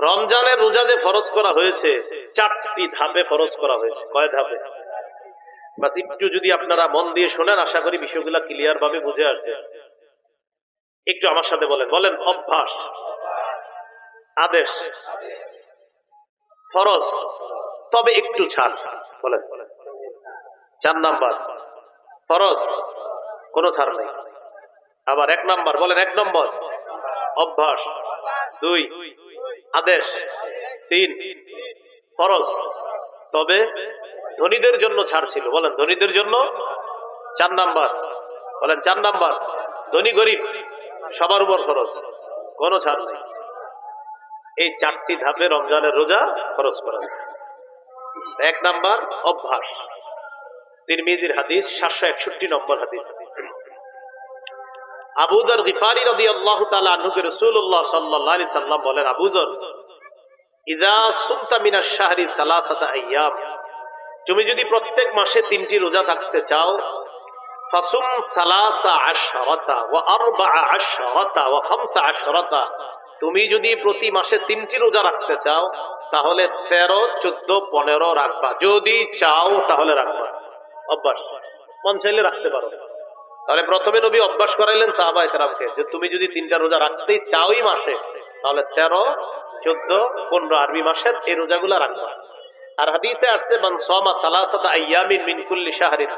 রমজানের রোজা যে ফরজ করা হয়েছে, চারটি ধাপে ফরজ করা হয়েছে। কয় ধাপে? বাস একটু যদি আপনারা মন দিয়ে শোনেন, আশা করি বিষয়গুলো ক্লিয়ার ভাবে বুঝে আসবে। একটু আমার সাথে বলেন। বলেন, অভ্যাস, আদেশ, ফরজ, তবে একটু ছাড়। বলেন। চার নাম্বার, ফরজ, কোনো ছাড় নেই। আবার এক নাম্বার, বলেন, এক নম্বর, অভ্যাস, দুই আদেশ তিন ফরজ। তবে ধনীদের জন্য ছাড় ছিল বলেন, ধনীদের জন্য চার নাম্বার। বলেন, চার নাম্বার। ধনী গরিব, সবার উপর খরচ কোনো ছাড় নেই। এই চারটি ধাপে রমজানের রোজা খরচ করা এক নাম্বার, অভ্যাস। তিরমিজির হাদিস, সাতশো একষট্টি নম্বর হাদিস। আবুদর গিফারি রবি আল্লাহ তালা রসুল্লাহ সাল্লাহ সাল্লাম বলেন ইদা মিনা শাহরি তুমি যদি প্রত্যেক মাসে তিনটি রোজা থাকতে চাও, ফাসুম সালাসা আশরাতা ওয়া আরবাআ আশরাতা খামসা আশরাতা, তুমি যদি প্রতি মাসে তিনটি রোজা রাখতে চাও, তাহলে তেরো, চোদ্দ, পনেরো রাখবা। যদি চাও, তাহলে রাখবা। অভ্যাস। মন চাইলে রাখতে পারো। তাহলে প্রথমে নবী অভ্যাস করাইলেন সাহাবা একরামকে যে তুমি যদি তিনটা রোজা রাখতেই চাওই মাসে, তাহলে তেরো, চোদ্দ, পনেরো আরবি মাসের এই রোজাগুলা রাখবা আর হাদিসে আসছে, মান সমা সালাসাতা আইয়ামিন মিন শাহরিন।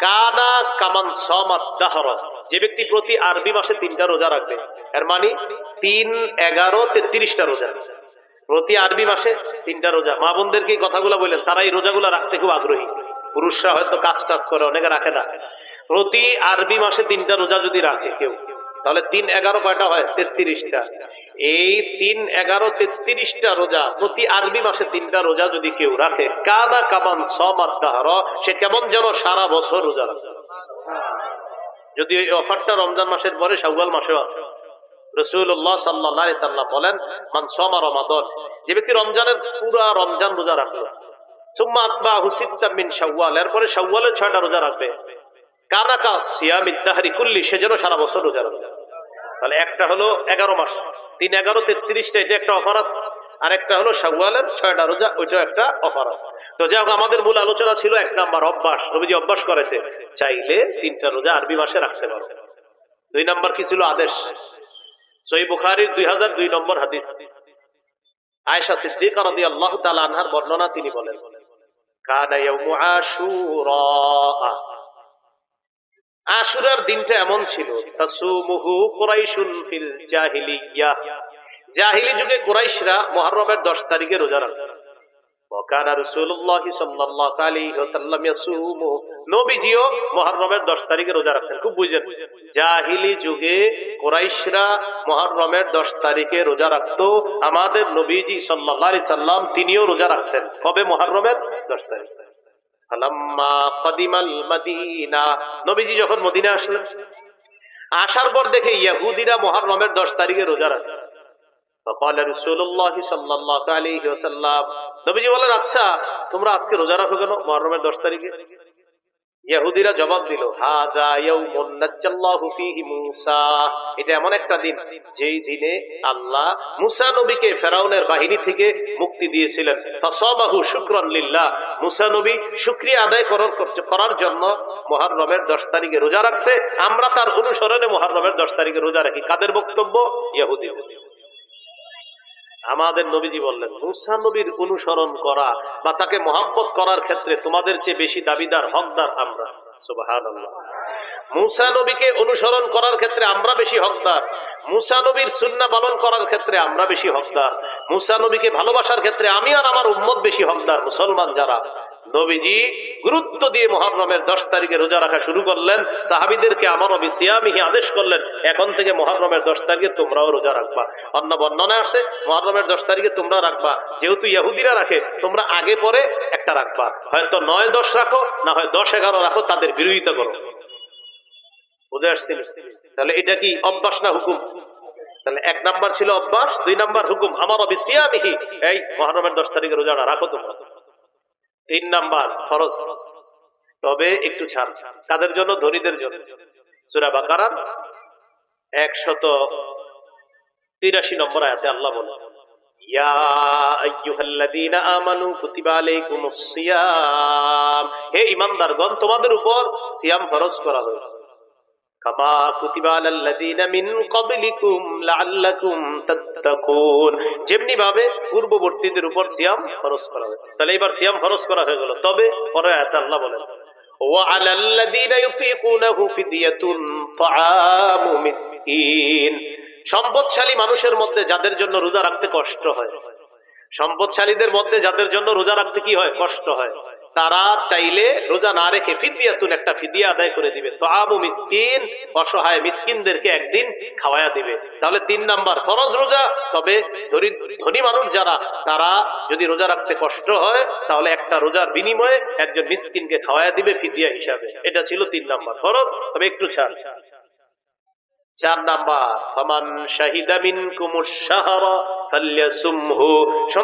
কানা কামান সমাত দাহর। যে ব্যক্তি প্রতি আরবি মাসে তিনটা রোজা রাখবে, এর মানে তিন, এগারো, তেত্রিশটা রোজা। প্রতি আরবি মাসে তিনটা রোজা। মা বোনদেরকে কথাগুলো বললেন, তারা এই রোজাগুলো রাখতে খুব আগ্রহী। পুরুষরা হয়তো কাজ টাজ করে, অনেকে রাখে না। প্রতি আরবি মাসে তিনটা রোজা যদি রাখে কেউ, তাহলে তিন এগারো কয়টা হয়? তেত্রিশটা। এই তিন এগারো, তেত্রিশটা রোজা প্রতি আরবি মাসে তিনটা রোজা যদি কেউ রাখে, কাদা সমাদ্দাহর সে কেমন যেন সারা বছর রোজা রাখে। যদি এই অফারটা রমজান মাসের পরে, শাওয়াল মাসেও আছে রসুল্লাহ সাল্লাহ বলেন, মান যে ব্যক্তি রমজানের পুরা রমজান রোজা রাখল সুম্মা শাওয়াল, এরপরে শাওয়ালের ছয়টা রোজা রাখবে। কানাকা সিয়াম ইত্তাহারি কুল্লি, সে যেন সারা বছর রোজা রাখবে তাহলে একটা হলো এগারো মাস। তিন, এগারো, তেত্রিশটা, এটা একটা অফার আছে। আর একটা হলো শাওয়ালের ছয়টা রোজা, ওইটাও একটা অফার আছে। তো যাই হোক, আমাদের মূল আলোচনা ছিল এক নাম্বার অভ্যাস। নবীজি অভ্যাস করেছে, চাইলে তিনটা রোজা আরবি মাসে রাখতে পারো। দুই নাম্বার কি ছিল? আদেশ। সই বুখারির দুই হাজার দুই নম্বর হাদিস। আয়েশা সিদ্দিক রাদি আল্লাহ তালা আনহার বর্ণনা তিনি বলেন, কানা ইয়াউমু আশুরার দিনটা এমন ছিল। ফিল জাহিলি যুগে কুরাইশরা মুহররমের 10 তারিখে রোজা রাখত। ওয়াকানা রাসূলুল্লাহ সাল্লাল্লাহু আলাইহি ওয়াসাল্লাম ইয়াসুমু। নবীজিও মুহররমের 10 তারিখে রোজা রাখতেন, খুব বুঝেন। জাহিলি যুগে কুরাইশরা মুহররমের 10 তারিখে রোজা রাখতো। আমাদের নবীজি সাল্লাম তিনিও রোজা রাখতেন। কবে? মুহররমের 10 তারিখ। নবীজি যখন মদিনা আসলেন, আসার পর দেখে ইয়াহুদিরা মহারমের দশ তারিখে রোজা রাখে। তখন নবীজি বলেন আচ্ছা তোমরা আজকে রোজা রাখো কেন মহরমের দশ তারিখে? ইহুদিরা জবাব দিল এটা এমন একটা দিন, যেই দিনে আল্লাহ মুসা নবীকে ফেরাউনের বাহিনী থেকে মুক্তি দিয়েছিলেন। মুসা নবী শুকরিয়া আদায় করার জন্য মুহররমের 10 তারিখে রোজা রাখছে। আমরা তার অনুসরণে মুহররমের 10 তারিখে রোজা রাখি। কাদের বক্তব্য? ইহুদি আমাদের নবীজি বললেন, মুসা নবীর অনুসরণ করা বা তাকে মহাব্বত করার ক্ষেত্রে তোমাদের চেয়ে বেশি দাবিদার, হকদার আমরা। মুসা নবীকে অনুসরণ করার ক্ষেত্রে আমরা বেশি হকদার। মুসা নবীর সুন্না পালন করার ক্ষেত্রে আমরা বেশি হকদার। মুসা নবীকে ভালোবাসার ক্ষেত্রে আমি আর আমার উম্মত বেশি হকদার, মুসলমান যারা। নবীজি গুরুত্ব দিয়ে মহরমের দশ তারিখে রোজা রাখা শুরু করলেন, সাহাবিদেরকে আমার নবী সিয়ামিহি আদেশ করলেন, এখন থেকে মহরমের দশ তারিখে তোমরাও রোজা রাখবা। অন্য বর্ণনা আসে মহরমের দশ তারিখে তোমরা রাখবা। যেহেতু ইহুদিরা রাখে, তোমরা আগে পরে একটা রাখবা। হয়তো নয়, দশ রাখো, না হয় দশ, এগারো রাখো, তাদের বিরোধিতা করো। বুঝে আসছিল তাহলে এটা কি অভ্যাস না হুকুম? তাহলে এক নাম্বার ছিল অভ্যাস, দুই নাম্বার হুকুম আমার নবী সিয়ামিহি এই মহরমের দশ তারিখে রোজাটা রাখো তোমরা। তিন নাম্বার, ফরজ। তবে একটু ছাড়। তাদের জন্য? ধনীদের জন্য। সুরা বাকারার একশত তিরাশি নম্বর আয়াতে আল্লাহ বলেন, ইয়া ইমানদার গণ হে তোমাদের উপর সিয়াম ফরজ করা হয়েছে। কামা কুতিবা আলাল্লাযীনা মিন ক্বাবলিকুম লাআল্লাকুম তাত্তাকুন যেমনি ভাবে পূর্ববর্তীদের উপর সিয়াম ফরজ করা হয়েছে তাহলে এবার সিয়াম ফরজ করা হয়ে গেল তবে পরে আয়াতে আল্লাহ বলেন وعلى الذين يطيقونه فدية طعام مسكين সম্পদশালী মানুষের মধ্যে যাদের জন্য রোজা রাখতে কষ্ট হয় সম্পদশালীদের মধ্যে যাদের জন্য রোজা রাখতে কি হয়? কষ্ট হয়। তারা চাইলে রোজা না রেখে ফিদিয়াতুন একটা ফিদিয়া আদায় করে দিবে। তো আবু মিসকিন, অসহায় মিসকিনদেরকে একদিন খাওয়ায়া দিবে। তাহলে তিন নাম্বার, ফরজ রোজা। তবে ধনী- মানুষ যারা, তারা যদি রোজা রাখতে কষ্ট হয়, তাহলে একটা রোজার বিনিময়ে একজন মিসকিনকে খাওয়ায়া দিবে ফিদিয়া হিসাবে। এটা ছিল তিন নাম্বার, ফরজ। তবে একটু ছাড়। চার নাম্বার, ফামান শাহিদা মিনকুমুশ শাহরা।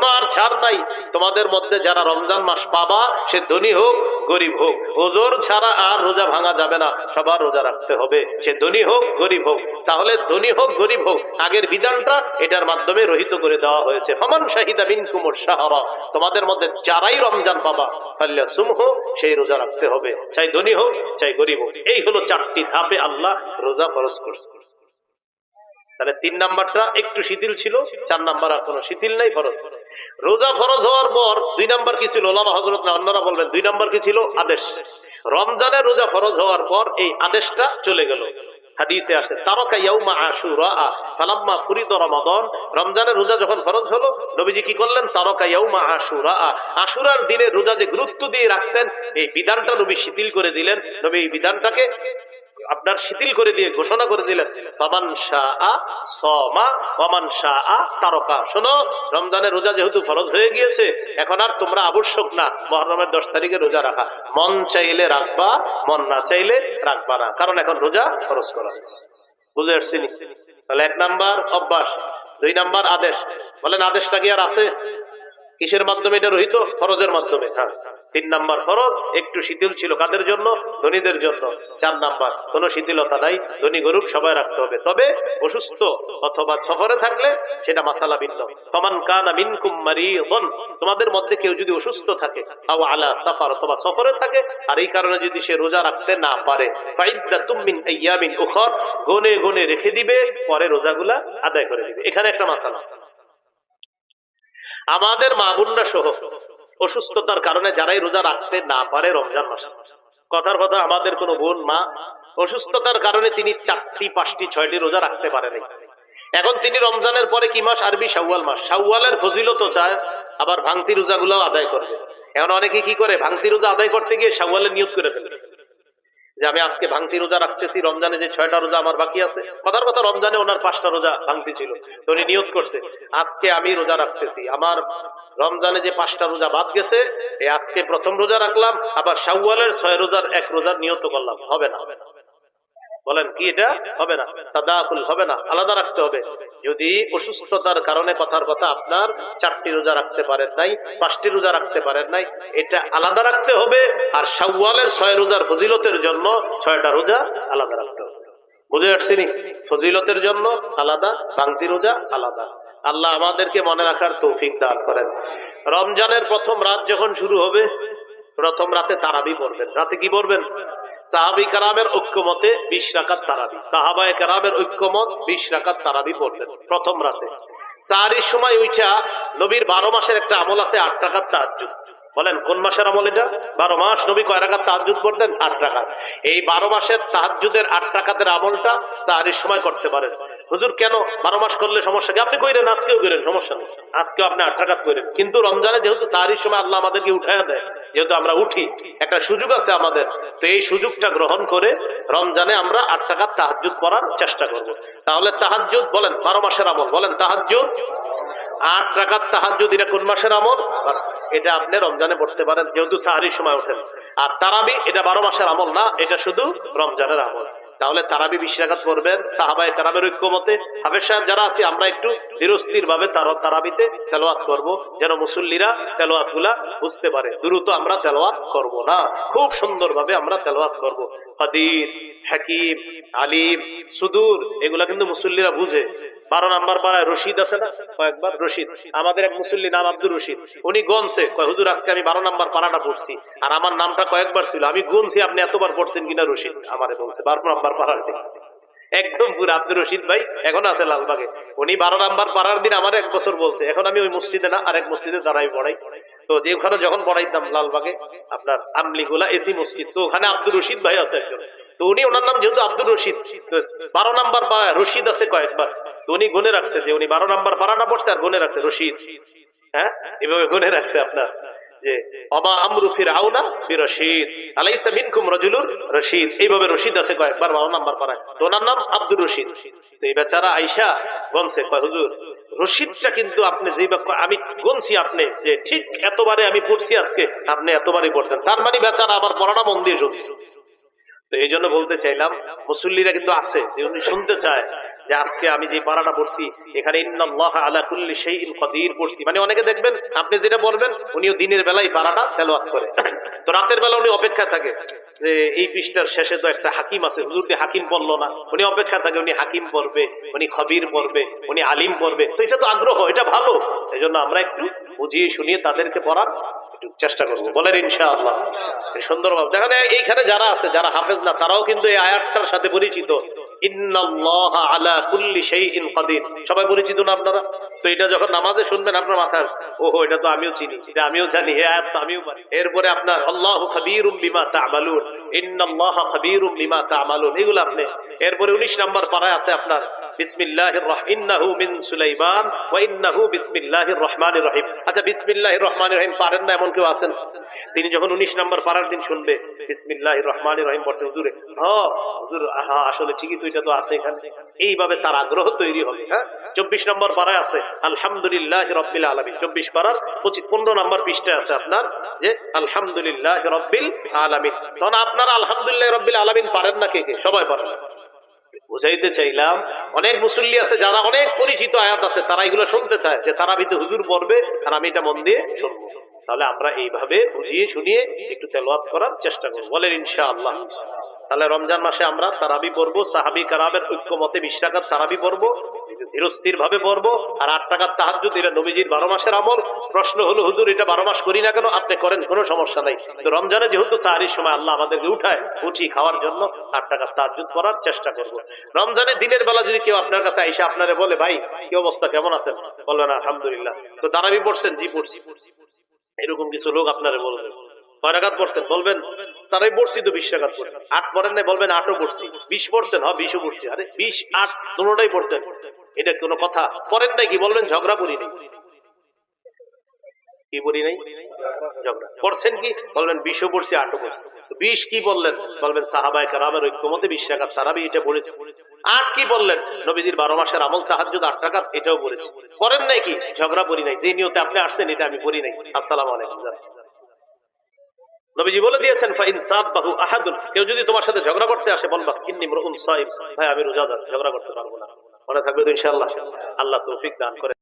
আর ছাড় নাই। তোমাদের মধ্যে যারা রমজান মাস পাবা, সে ধনী হোক, গরিব হোক। ওজোর ছাড়া আর রোজা ভাঙা যাবে না। সবার রোজা রাখতে হবে। সে ধনী হোক, গরিব হোক। তাহলে ধনী হোক, গরিব হোক, আগের বিধানটা এটার মাধ্যমে রহিত করে দেওয়া হয়েছে। ফামান শাহিদা মিনকুমুশ শাহরা। তোমাদের মধ্যে যারাই রমজান পাবা, ফাল্যাসুমহু, সেই রোজা রাখতে হবে। চাই ধনী হোক, চাই গরিব হোক। এই হলো চারটি ধাপে আল্লাহ রোজা ফরজ করছে। তাহলে তিন নাম্বারটা একটু শিথিল ছিল, চার নাম্বার আর কোনো শিথিল নাই ফরজ। রোজা ফরজ হওয়ার পর দুই নাম্বার কি ছিল? ওলামা হজরত না অন্যরা বলবেন, দুই নাম্বার কি ছিল? আদেশ। রমজানের রোজা ফরজ হওয়ার পর এই আদেশটা চলে গেল। হাদিসে তারকা ইয়াউমা আশুরা, ফালাম্মা ফুরিদ রমাদান। রমজানের রোজা যখন ফরজ হলো, নবীজি কি করলেন? তারকা ইয়াউমা আশুরা, আশুরার দিনে রোজা যে গুরুত্ব দিয়ে রাখতেন, এই বিধানটা নবী শিথিল করে দিলেন। নবী এই বিধানটাকে আপনার শিথিল করে দিয়ে ঘোষণা করে দিলেন তারকা। শোনো, রমজানের রোজা যেহেতু ফরজ হয়ে গিয়েছে, এখন আর তোমরা আবশ্যক না, মহরমের দশ তারিখে রোজা রাখা। মন চাইলে রাখবা, মন না চাইলে রাখবা না, কারণ এখন রোজা ফরজ করা। বুঝে তাহলে এক নাম্বার অভ্যাস, দুই নাম্বার আদেশ। বলেন, আদেশটা কি আর আছে? কিসের মাধ্যমে এটা রহিত? ফরজের মাধ্যমে হ্যাঁ। তিন নাম্বার ফরজ, একটু শিথিল ছিল কাদের জন্য? ধনীদের জন্য। চার নাম্বার, কোনো শিথিলতা নাই, ধনী গরুব সবাই রাখতে হবে। তবে অসুস্থ অথবা সফরে থাকলে সেটা মাসালা ভিন্ন। কানা মিনকুম মারিয়ুন তোমাদের মধ্যে কেউ যদি অসুস্থ থাকে, আও আলা সাফার অথবা সফরে থাকে, আর এই কারণে যদি সে রোজা রাখতে না পারে, ফাইদ্দাতুম মিন আইয়ামিন উখর, গনে গনে রেখে দিবে, পরে রোজাগুলা আদায় করে দিবে। এখানে একটা মাসালা। আমাদের মা বোনরা সহ অসুস্থতার কারণে যারাই রোজা রাখতে না পারে রমজান মাসে। কথার কথা, আমাদের কোনো বোন, মা, অসুস্থতার কারণে তিনি চারটি, পাঁচটি, ছয়টি রোজা রাখতে পারেনি। এখন তিনি রমজানের পরে কি মাস? আরবি শাওয়াল মাস। শাওয়ালের ফজিলত চায়, আবার ভাঙতি রোজাগুলো আদায় করবে এখন অনেকে কি করে? ভাঙতি রোজা আদায় করতে গিয়ে সাউয়ালের নিয়োগ করে ফেলে। যে আমি আজকে ভাঙতি রোজা রাখতেছি, রমজানে যে ছয়টা রোজা আমার বাকি আছে কথার কথা রমজানে ওনার পাঁচটা রোজা ভাঙতি ছিল, তো উনি নিয়ত করছে, আজকে আমি রোজা রাখতেছি, আমার রমজানে যে পাঁচটা রোজা বাদ গেছে এই আজকে প্রথম রোজা রাখলাম, আবার শাওয়ালের ছয় রোজার এক রোজার নিয়ত করলাম, হবে না। বলেন কি এটা? হবে না। তাদাকুল হবে না, আলাদা রাখতে হবে। যদি অসুস্থতার কারণে কথার কথা আপনার চারটি রোজা রাখতে পারেন নাই, পাঁচটি রোজা রাখতে পারেন নাই, এটা আলাদা রাখতে হবে, আর শাওয়ালের ছয় রোজার ফজিলতের জন্য ছয়টা রোজা আলাদা রাখতে হবে। বুঝে আসছি নি? ফজিলতের জন্য আলাদা ভাঙতি রোজা আলাদা। আল্লাহ আমাদেরকে মনে রাখার তৌফিক দান করেন। রমজানের প্রথম রাত যখন শুরু হবে, প্রথম রাতে তারাবি পড়বেন। রাতে কি পড়বেন? সাহাবি কারামের ঐক্যমতে বিশ রাকাত তারাবি। সাহাবায় কারামের ঐক্যমত বিশ রাকাত তারাবি পড়বেন প্রথম রাতে। সাহারির সময় উইচা নবীর বারো মাসের একটা আমল আছে, আট টাকার তাহাজুদ বলেন, কোন মাসের আমল এটা? বারো মাস? নবী কয় রাকাত তাহাজুদ করতেন আট টাকা এই বারো মাসের তাহাজুদের আট টাকাতের আমলটা সাহারির সময় করতে পারেন। হুজুর, কেন? বারো মাস করলে সমস্যা কি? আপনি কইরেন, আজকেও করেন সমস্যা নেই। আজকেও আপনি আট টাকাত করেন কিন্তু রমজানে যেহেতু সাহারির সময় আল্লাহ আমাদেরকে উঠায় দেয় যেহেতু আমরা উঠি, একটা সুযোগ আছে আমাদের। তো এই সুযোগটা গ্রহণ করে রমজানে আমরা আট টাকার তাহাজুদ করার চেষ্টা করব। তাহলে তাহাজুদ বলেন, বারো মাসের আমল, বলেন তাহাজুদ আট টাকার তাহাজুদ এটা কোন মাসের আমল? এটা আপনি রমজানে পড়তে পারেন, যেহেতু সাহারির সময় ওঠেন। আর তারাবি, এটা বারো মাসের আমল না, এটা শুধু রমজানের আমল। তাহলে তারাবি বিশ্বাঘাত করবেন, সাহাবায় তারাবের ঐক্যমতে। হাফেজ সাহেব যারা আছি, আমরা একটু নিরস্থির ভাবে তার তারাবিতে তেলোয়াত করব, যেন মুসল্লিরা তেলোয়াতগুলা বুঝতে পারে। দ্রুত আমরা তেলোয়াত করব না, খুব সুন্দর ভাবে আমরা তেলোয়াত করব। কাদির হাকিম, আলিম, সুদূর, এগুলা কিন্তু মুসল্লিরা বুঝে। বারো নাম্বার পাড়ায় রশিদ আছে না? কয়েকবার রশিদ। আমাদের এক মুসল্লি নাম আব্দুর রশিদ। উনি গনছে। হুজুর, আজকে আমি বারো নাম্বার পাড়াটা পড়ছি। আর আমার নামটা কয়েকবার ছিল। আমি গুনছি, আপনি এতবার পড়ছেন কিনা রশিদ? আমারে বলছে, বারো নাম্বার পাড়ার দিন। একদম পুরো আব্দুর রশিদ ভাই, এখন আছে লালবাগে। উনি বারো নাম্বার পাড়ার দিন আমার এক বছর বলছে, এখন আমি ওই মসজিদে না আর এক মসজিদে দাঁড়াই পড়াই। তো যে ওখানে যখন পড়াইতাম লালবাগে, আপনার আমলিগুলা এসি মসজিদ। তো ওখানে আব্দুর রশিদ ভাই আছে একজন। তো উনি ওনার নাম যেহেতু আব্দুর রশিদ বারো নাম্বার বা রশিদ আছে কয়েকবার। তো উনি গুনে রাখছে যে উনি বারো নাম্বার পাড়াটা পড়ছে আর গুনে রাখছে, রশিদ। হ্যাঁ? এভাবে গুনে রাখছে আপনার এই বেচারা কিন্তু আপনি আমি গুনছি আপনি, যে ঠিক এতবারে আমি পড়ছি আজকে, আপনি এতবারই পড়ছেন। তার মানে বেচারা আবার পড়াটা মন দিয়ে শুনছি। তো এই জন্য বলতে চাইলাম, মুসল্লিরা কিন্তু আছে, যে উনি শুনতে চায় যে আজকে আমি যে পাড়াটা পড়ছি, এখানে ইন্নাল্লাহ আলা শাইইন কদির পড়ছি। মানে অনেকে দেখবেন, আপনি যেটা বলবেন, উনিও দিনের বেলায় পাড়াটা তেলাওয়াত করে। তো রাতের বেলা উনি অপেক্ষা থাকে। এই পৃষ্ঠার শেষে তো একটা হাকিম আছে। হুজুরটি হাকিম বলল না। উনি অপেক্ষা থাকে, উনি হাকিম পড়বে উনি খবির পড়বে উনি আলিম পড়বে তো এটা তো আগ্রহ, এটা ভালো। এই জন্য আমরা একটু বুঝিয়ে শুনিয়ে তাদেরকে পড়ার চেষ্টা করব। বলেন ইনশাআল্লাহ। সুন্দরভাবে দেখেন এইখানে যারা আছে, যারা হাফেজ না, তারাও কিন্তু এই আয়াতটার সাথে পরিচিত। ইন্নাল্লাহ আলা কুল্লি শাইইন কাদির। সবাই পরিচিত না আপনারা? তো এটা যখন নামাজে শুনবেন আপনার মাথায় ওহো, এটা তো আমিও চিনি, এটা আমিও জানি এই আয়াত আমিও পারি। এরপরে আপনার, আল্লাহু খাবীরুম বিমা তা'মালুন, ইন্নাল্লাহ খাবীরুম বিমা তা'মালুন, এগুলো আপনি, এরপরে 19 নাম্বার পারায় আছে আপনার, বিসমিল্লাহির মিন সুলাইমান, ওয়া ইন্নাহু বিসমিল্লাহির আচ্ছা বিসমিল্লাহির পারেন না এমন কেউ আছেন? তিনি যখন 19 নাম্বার পারার দিন শুনবে, বিসমিল্লাহির পড়ছে হুজুরে হ্যাঁ হুজুর আসলে ঠিকই তো এটা তো আছে এখানে। এইভাবে তার আগ্রহ তৈরি হবে হ্যাঁ? চব্বিশ নম্বর পারায় আছে আলহামদুলিল্লাহ রব্বিল আলমিন। চব্বিশ পাড়ার পঁচিশ পনেরো নম্বর আছে আপনার যে, আলহামদুলিল্লাহ রব্বিল আলমিন। তখন আলহামদুলিল্লাহ রব্বিল আলমিন পারেন না কে কে? সবাই পারেন। বুঝাইতে চাইলাম, অনেক মুসল্লি আছে যারা অনেক পরিচিত আয়াত আছে, তারা এগুলো শুনতে চায় যে তারা ভিতরে হুজুর পড়বে আর আমি এটা মন দিয়ে শুনব। তাহলে আমরা এইভাবে বুঝিয়ে শুনিয়ে একটু তেলোয়াত করার চেষ্টা করব। বলেন ইনশাআল্লাহ। তাহলে রমজান মাসে আমরা তারাবি পড়ব, সাহাবি কারামের ঐক্যমতে বিশ টাকার তারাবি পড়ব ধীরস্থির ভাবে পড়ব, আর আট টাকার তাহাজুদ এটা নবীজির বারো মাসের আমল। প্রশ্ন হলো, হুজুর, এটা বারো মাস করি না কেন? আপনি করেন, কোনো সমস্যা নাই। তো রমজানে যেহেতু সাহারির সময় আল্লাহ আমাদেরকে উঠায়, উঠি খাওয়ার জন্য, আট টাকার তাহাজুদ করার চেষ্টা করব। রমজানে দিনের বেলা যদি কেউ আপনার কাছে আইসা আপনারে বলে, ভাই, কি অবস্থা? কেমন আছেন? বলবেন, আলহামদুলিল্লাহ। তো তারাবি পড়ছেন, জি পড়ছি। এরকম কিছু লোক আপনারে বলবে। কয় পড়ছেন? বলবেন তারাই তো বিশ রাকাত আট পড়েন নাই, বলবেন আটও পড়ছি। বিশ পড়ছেন হ্যাঁ বিশও পড়ছি। আরে বিশ, আট, দুটাই পড়ছেন। এটা কোনো কথা। পড়েন নাই কি, বলবেন ঝগড়া করি নাই। কি বলি নাই? পড়ছেন কি? বলবেন বিশও পড়ছি, আটও পড়ছি। বিশ কি বললেন? বলবেন কারামের ঐক্যমতে বিশ টাকার তারাবি এটা আট কি বললেন? নবীজির বারো মাসের আমল তাহাজুদ আট এটাও পড়েছে। করেন নাই কি? ঝগড়া করি নাই। যে নিয়তে আপনি আসছেন, এটা আমি করি নাই। আসসালাম আলাইকুম নবীজি বলে দিয়েছেন, ফাইন সাবাহু আহাদুন। কেউ যদি তোমার সাথে ঝগড়া করতে আসে বলবা ইন্নি মরুন সাইব। ভাই, আমি রোজাদার, ঝগড়া করতে পারব না। মনে থাকবে তো ইনশাআল্লাহ। আল্লাহ তৌফিক দান করে।